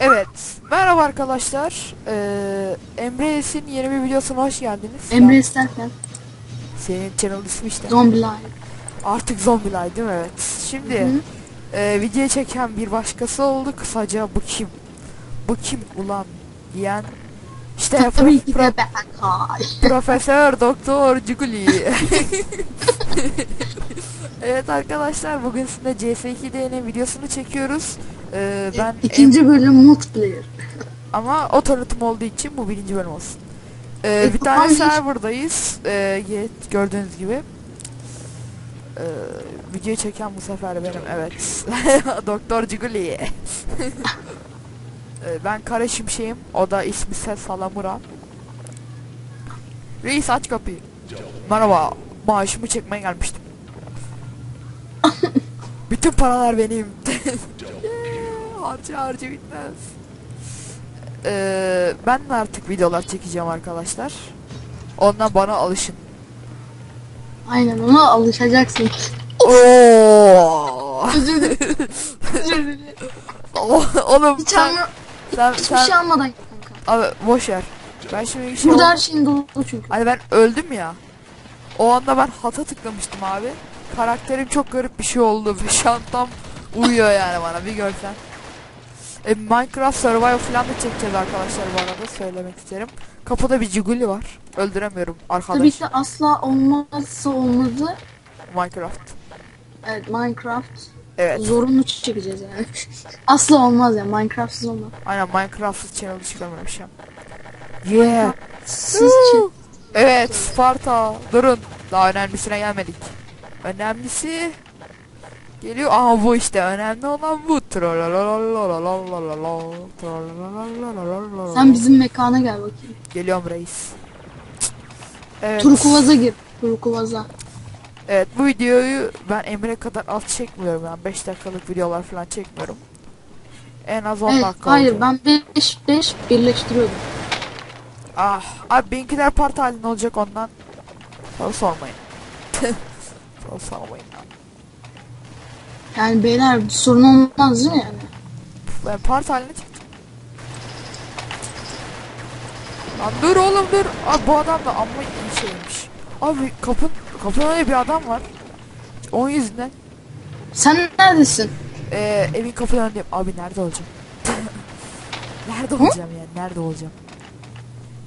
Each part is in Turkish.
Evet, merhaba arkadaşlar. Ee, Emre Esin yeni bir videosuna hoş geldiniz. Emre Yani senin channel ismi işte. Zombie Live. Artık zombiler değil mi? Evet. Şimdi Hı. e, videoyu çeken bir başkası oldu. Kısaca bu kim? Bu kim ulan diyen işte Tabii ki de ben. Hay. Profesör Doktor Cuguli. evet arkadaşlar bugün sizinle CS2D'nin videosunu çekiyoruz. Ee, ben İkinci bölüm multiplayer. Ama o tanıtım olduğu için bu birinci bölüm olsun. Ee, E, bir tane hangi- serverdayız. Ee, gördüğünüz gibi. Ee, videoyu çeken bu sefer benim evet. Doktor Ciguli. ee, ben Kara Şimşek'im. O da ismi Ses Salamura. Reis aç kapıyı. Merhaba. Maaşımı çekmeye gelmiştim. Bütün paralar benim. Harca harca bitmez. Ee, ben de artık videolar çekeceğim arkadaşlar. Ondan bana alışın. Aynen ona alışacaksın. Oo. Özür dilerim. Özür dilerim. Oğlum Hiç, sen, alma, sen, hiçbir sen şey almadan kanka. abi boş ver. Ben şimdi bir şey Burada her şeyin dolu çünkü. Hani ben öldüm ya. O anda ben hata tıklamıştım abi. Karakterim çok garip bir şey oldu. Ve şu an tam uyuyor yani bana bir görsen. E, Minecraft Survival falan da çekeceğiz arkadaşlar bu arada söylemek isterim. Kapıda bir ciguli var. Öldüremiyorum arkadaş. Tabii ki asla olmazsa olmazı Minecraft. evet Minecraft Evet. zorunlu çekeceğiz yani. asla olmaz ya Minecraftsız olmaz. Aynen Minecraft channel hiç görmemişim. Yeah. Siz için Evet Sparta. Durun. Daha önemlisine gelmedik. Önemlisi geliyor. Aha bu işte. Önemli olan bu. sen bizim mekana gel bakayım. Geliyorum reis. Evet. Turkuvaza gir. Turkuvaza. Evet bu videoyu ben Emre kadar az çekmiyorum yani 5 dakikalık videolar falan çekmiyorum. En az 10 Evet, dakika hayır olacak. ben 5 5 birleştiriyordum. Ah, abi benimkiler part halinde olacak ondan. Soru sormayın. Soru sormayın. Yani beyler sorun olmaz değil mi yani? Ben part haline çekeceğim. Lan dur oğlum dur. Abi bu adam da amma iyi şeymiş. Abi kapın kapının önünde bir adam var. Onun yüzünden Sen neredesin? Ee, evin kapının önündeyim. Abi nerede olacağım? nerede olacağım yani? Nerede olacağım?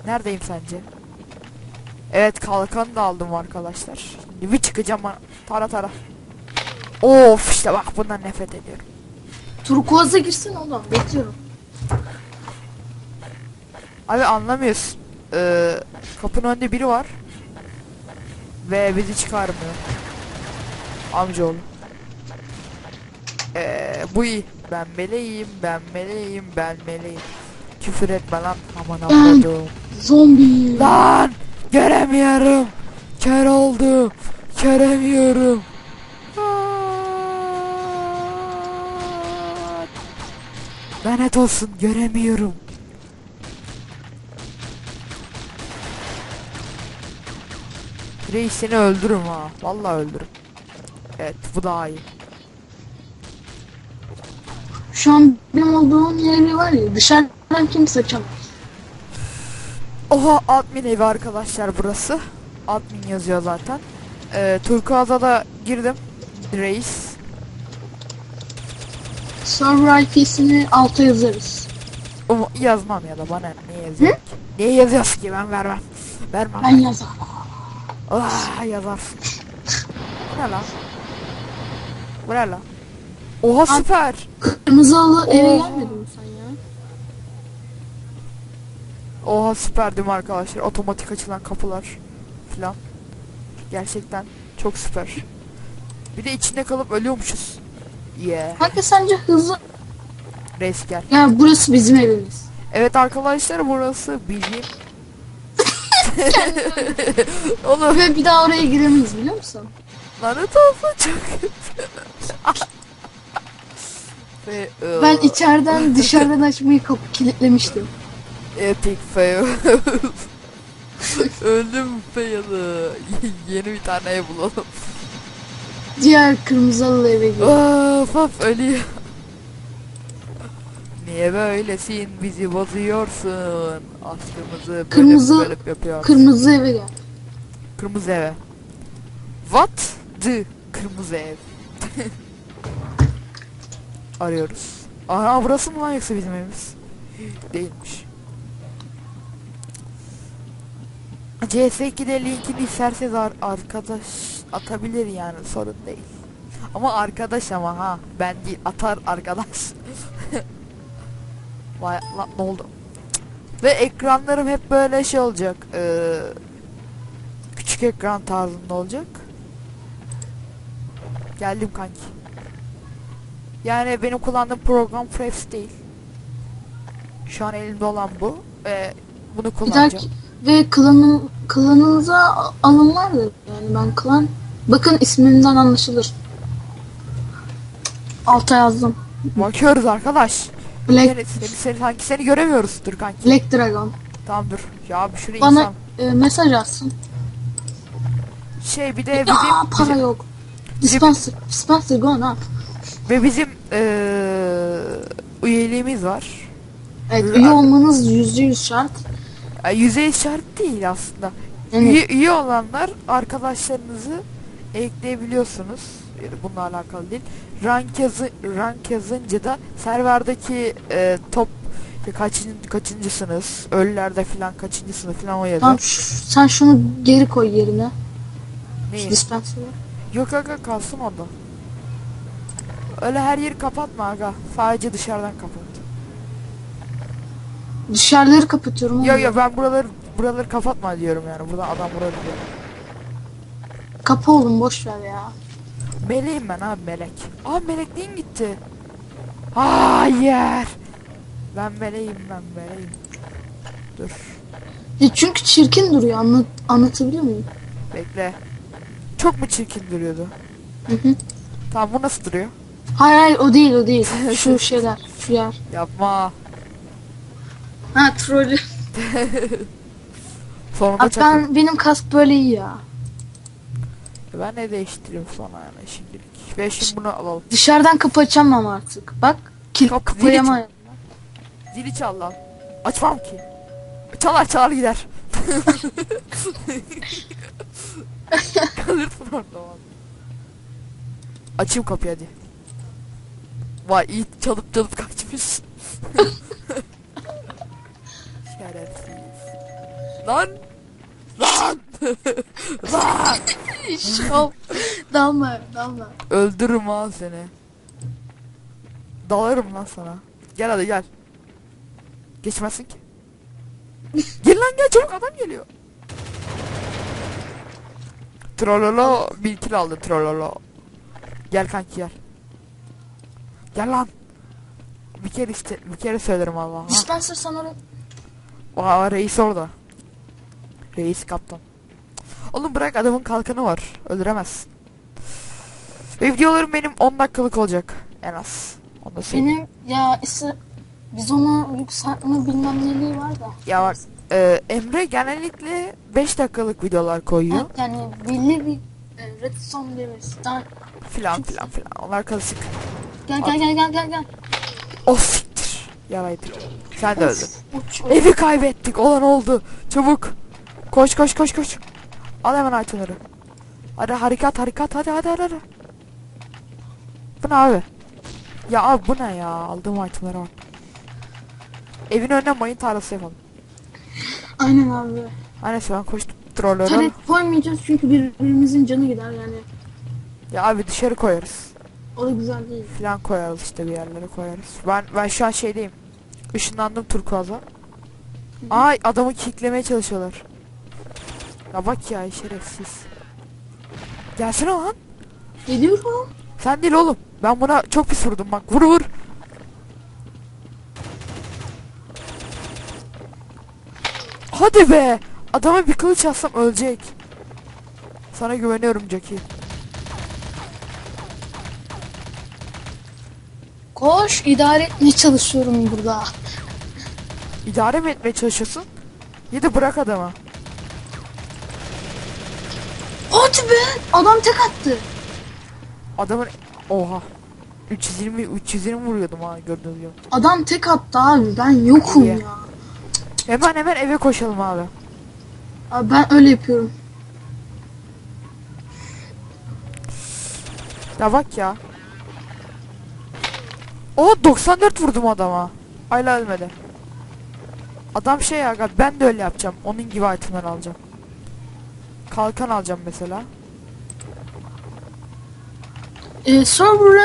Neredeyim sence? Evet kalkanı da aldım arkadaşlar. Şimdi bir çıkacağım bana. Tara tara. Of işte bak bundan nefret ediyorum. Turkuvaza girsin oğlum. Bekliyorum. Abi anlamıyorsun. Ee, kapının önünde biri var. Ve bizi çıkarmıyor. Amcaoğlu. Ee, bu iyi. Ben meleğim, ben meleğim, ben meleğim. Küfür etme lan. Aman Allah'ım. Zombi. Lan! Göremiyorum. Kör oldum. Göremiyorum. Lanet olsun göremiyorum. Reis seni öldürürüm ha. Vallahi öldürürüm. Evet bu daha iyi. Şu an benim olduğum yeri var ya dışarıdan kimse açamaz. Oha admin evi arkadaşlar burası. Admin yazıyor zaten. Ee, Turkuaz'a da girdim. Reis. Server IP'sini alta yazarız. O yazmam ya da bana ne yazıyor? Niye yazıyorsun ki ben vermem. Vermem. Ben yazarım. Ah yazarsın. Bu ne lan? Bu ne lan? Oha süper. Kırmızı halı eve Oo. gelmedin mi sen ya? Oha süper değil mi arkadaşlar? Otomatik açılan kapılar falan. Gerçekten çok süper. Bir de içinde kalıp ölüyormuşuz. Yeah. Kanka sence hızlı... Reis gel. Ya burası bizim evimiz. Evet arkadaşlar burası bizim. Oğlum Ve bir daha oraya giremeyiz biliyor musun? lanet olsun çok kötü. Ve, Ben ıı, içeriden dışarıdan açmayı kapı kilitlemiştim. Epic fail. Öldüm fail'ı. Yeni bir tane bulalım. Diğer kırmızı halı eve gir. Of of ölüyor. Niye böylesin? Bizi bozuyorsun. Aşkımızı bölüp Kırmızı- bölüp yapıyorsun. Kırmızı eve gel. Kırmızı eve. What the Kırmızı ev? Arıyoruz. Aha burası mı lan yoksa bizim evimiz? Değilmiş. CS2'de linkini isterseniz ar- arkadaş atabilir yani sorun değil. Ama arkadaş ama ha ben değil atar arkadaş. Vay lan ne oldu? Ve ekranlarım hep böyle şey olacak. eee, küçük ekran tarzında olacak. Geldim kanki. Yani benim kullandığım program Fraps değil. Şu an elimde olan bu. Ve bunu Bir kullanacağım. dahaki ve klanın, klanınıza alın var da yani ben klan bakın ismimden anlaşılır. Alta yazdım. Bakıyoruz arkadaş. Black, Seni, seni, seni, sanki seni göremiyoruz dur kanki. Black Dragon. Tamam dur. Ya bir şuraya Bana insan. e, mesaj atsın. Şey bir de bizim, para bizim yok. Dispenser, dispenser go ne? ve bizim eee üyeliğimiz var. Evet Ürün- üye olmanız yüzde yüz şart. Yani yüzey şart değil aslında. Yani Üye, üye olanlar arkadaşlarınızı ekleyebiliyorsunuz. Yani bununla alakalı değil. Rank, yazı, rank yazınca da serverdeki e, top kaçın, kaçıncısınız, ölülerde filan kaçıncısınız filan o yazıyor. tamam sen şunu geri koy yerine. Neyi? Dispenser'ı. Yok aga kalsın onda. Öyle her yeri kapatma aga. Sadece dışarıdan kapat. Dışarıları kapatıyorum. Yok yok ben buraları buraları kapatma diyorum yani. Buradan adam buraları Kapa oğlum boş ver ya. Meleğim ben abi melek. Aa melekliğin gitti. Hayır. Ben meleğim ben meleğim. Dur Ya çünkü çirkin duruyor anlat anlatabiliyor muyum? bekle. Çok mu çirkin duruyordu? Hı hı. Tamam bu nasıl duruyor? Hayır hayır o değil o değil. Şu şeyler şu yer. Yapma. Ha trollü. Sonunda Abi ben benim kask böyle iyi ya. Ben ne değiştireyim sonra yani şimdilik. Ve şimdi bunu alalım. Dışarıdan kapı açamam artık. Bak kil Kap- kapayama. Zili çal lan. Açmam ki. Çalar çalar gider. Kalırsın orada vallahi. Açayım kapıyı hadi. Vay iyi çalıp çalıp kaçmış. Şerefsiz. Lan! Lan! Şov. dalma dalma. Öldürürüm ha seni. Dalarım lan sana. Gel hadi gel. Geçmezsin ki. gel lan gel çabuk adam geliyor. Trololo bir kill aldı trololo. Gel kanki gel. Gel lan. Bir kere iste bir kere söylerim Allah'a. Dispenser sana Aa reis orada. Reis kaptan. Oğlum bırak adamın kalkanı var. Öldüremezsin. Ve videolarım benim 10 dakikalık olacak. En az. Onu da benim ya ise biz onu yükseltme bilmem neliği var da. Ya bak e, Emre genellikle 5 dakikalık videolar koyuyor. Ha, yani belli bir e, redstone. Daha- Filan filan filan. Onlar klasik. Gel gel gel gel gel gel. Of siktir. Yaraydı. Sen de öldün. Evi kaybettik. Olan oldu. Çabuk. Koş koş koş koş. Al hemen itemleri. Hadi harekat harekat hadi hadi hadi. hadi. Bu ne abi? Ya abi bu ne ya? Aldığım itemlere bak. Evin önüne mayın tarlası yapalım. Aynen abi. Hani şu an koştum. Trollere. Taret koymayacağız çünkü birbirimizin canı gider yani. Ya abi dışarı koyarız. O da güzel değil. Filan koyarız işte bir yerlere koyarız. Ben ben şu an şeydeyim. Işınlandım turkuaza. Ay adamı kicklemeye çalışıyorlar. Ya bak ya şerefsiz. Gelsene lan. Geliyorum. Sen değil oğlum. Ben buna çok pis vurdum bak. Vur vur. Hadi be. Adama bir kılıç atsam ölecek. Sana güveniyorum Jackie. Koş idare etmeye çalışıyorum burada. İdare mi etmeye çalışıyorsun? Ya da bırak adamı. Hadi be. Adam tek attı. Adamın... Oha. 320 320 vuruyordum ha gördüğünüz gibi. Adam tek attı abi. Ben yokum İyi. ya. Hemen hemen eve koşalım abi. Abi ben öyle yapıyorum. Ya bak ya. O 94 vurdum adama. Ayla ölmedi. Adam şey ya ben de öyle yapacağım. Onun gibi itemler alacağım. Kalkan alacağım mesela. Ee, server'a